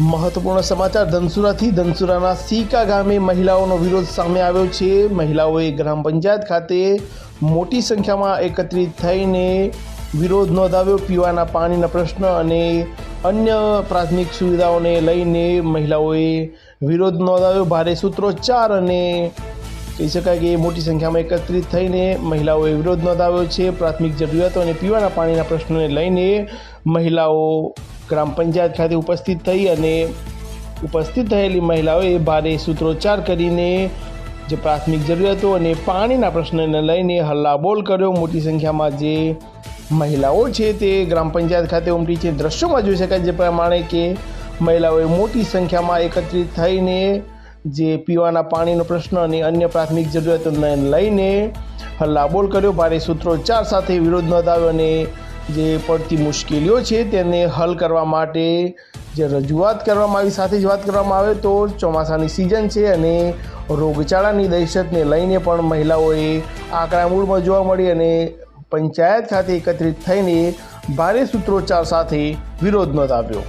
મહત્વપૂર્ણ સમાચાર ધનસુરાથી ધનસુરાના સીકા ગામે મહિલાઓનો વિરોધ સામે આવ્યો છે. મહિલાઓએ ગ્રામ પંચાયત ખાતે મોટી સંખ્યામાં એકત્રિત થઈને વિરોધ નોંધાવ્યો. પીવાના પાણીના પ્રશ્ન અને અન્ય પ્રાથમિક સુવિધાઓને લઈને મહિલાઓએ વિરોધ નોંધાવ્યો. ભારે સૂત્રોચ્ચાર અને કહી શકાય કે મોટી સંખ્યામાં એકત્રિત થઈને મહિલાઓએ વિરોધ નોંધાવ્યો છે. પ્રાથમિક જરૂરિયાતો અને પીવાના પાણીના પ્રશ્નોને લઈને મહિલાઓ ગ્રામ પંચાયત ખાતે ઉપસ્થિત થઈ અને ઉપસ્થિત થયેલી મહિલાઓએ ભારે સૂત્રોચ્ચાર કરીને જે પ્રાથમિક જરૂરિયાતો અને પાણીના પ્રશ્નને લઈને હલ્લાબોલ કર્યો. મોટી સંખ્યામાં જે મહિલાઓ છે તે ગ્રામ પંચાયત ખાતે ઉમટી છે. દ્રશ્યોમાં જોઈ શકાય જે પ્રમાણે કે મહિલાઓએ મોટી સંખ્યામાં એકત્રિત થઈને જે પીવાના પાણીનો પ્રશ્ન અને અન્ય પ્રાથમિક જરૂરિયાતોને લઈને હલ્લાબોલ કર્યો. ભારે સૂત્રોચ્ચાર સાથે વિરોધ નોંધાવ્યો અને જે પડતી મુશ્કેલીઓ છે તેને હલ કરવા માટે જે રજૂઆત કરવામાં આવી, સાથે જ વાત કરવામાં આવે તો ચોમાસાની સિઝન છે અને રોગચાળાની દહેશતને લઈને પણ મહિલાઓએ આંકડા મૂળમાં જોવા મળી અને પંચાયત ખાતે એકત્રિત થઈને ભારે સૂત્રોચ્ચાર સાથે વિરોધ નોંધાવ્યો.